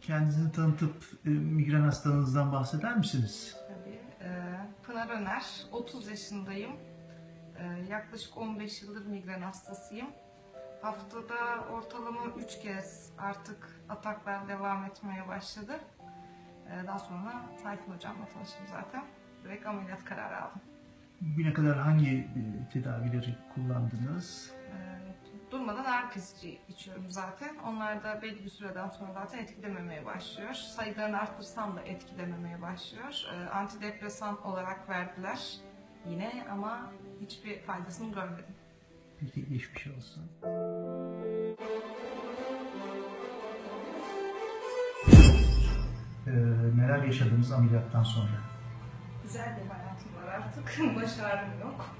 Kendinizi tanıtıp e, migren hastalığınızdan bahseder misiniz? Tabii. Ee, Pınar Öner, 30 yaşındayım. Ee, yaklaşık 15 yıldır migren hastasıyım. Haftada ortalama 3 kez artık ataklar devam etmeye başladı. Ee, daha sonra Tayfun Hocam'la tanıştım zaten. Direkt ameliyat kararı aldım. Bugüne kadar hangi e, tedavileri kullandınız? Durmadan ağrı kesici içiyorum zaten. Onlar da belli bir süreden sonra zaten etkilememeye başlıyor. Sayılarını arttırsam da etkilememeye başlıyor. Ee, antidepresan olarak verdiler yine ama hiçbir faydasını görmedim. Peki geçmiş olsun. Ee, neler yaşadınız ameliyattan sonra? Güzel bir hayatım var artık. Baş ağrım yok.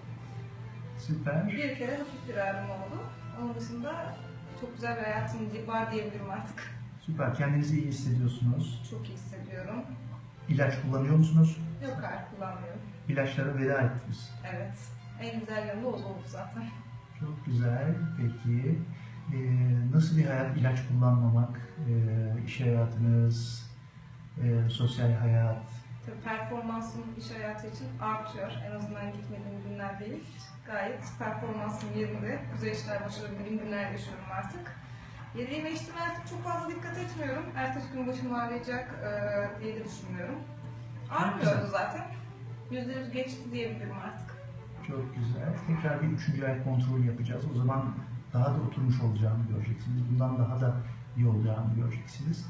Süper. Bir kere hafif bir ağrım oldu. Onun dışında çok güzel bir hayatım var diyebilirim artık. Süper. Kendinizi iyi hissediyorsunuz. Çok iyi hissediyorum. İlaç kullanıyor musunuz? Yok hayır kullanmıyorum. İlaçlara veda ettiniz. Evet. En güzel yanı o oldu zaten. Çok güzel. Peki ee, nasıl bir hayat ilaç kullanmamak? Ee, iş hayatınız, ee, sosyal hayat. Tabii performansım iş hayatı için artıyor. En azından gitmediğim günler değil. Gayet performansım yerinde. Güzel işler başarabildiğim günler yaşıyorum artık. Yediğime içtiğime artık çok fazla dikkat etmiyorum. Ertesi gün başım ağrıyacak e, diye de düşünmüyorum. Ağrımıyordu zaten. Yüzde yüz geçti diyebilirim artık. Çok güzel. Tekrar bir üçüncü ay kontrol yapacağız. O zaman daha da oturmuş olacağını göreceksiniz. Bundan daha da iyi olacağını göreceksiniz.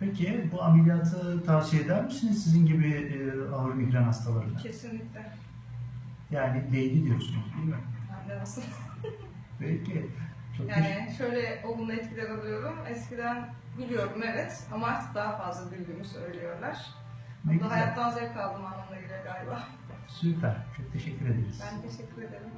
Peki bu ameliyatı tavsiye eder misiniz sizin gibi e, ağır migren hastalarına? Kesinlikle. Yani değdi diyorsunuz değil mi? De nasıl? Peki. Çok Yani şöyle olumlu etkiler alıyorum. Eskiden biliyorum evet ama artık daha fazla bildiğimi söylüyorlar. Ne Bu da güzel. hayattan zevk aldım anlamına geliyor galiba. Süper. Çok teşekkür ederiz. Ben teşekkür ederim.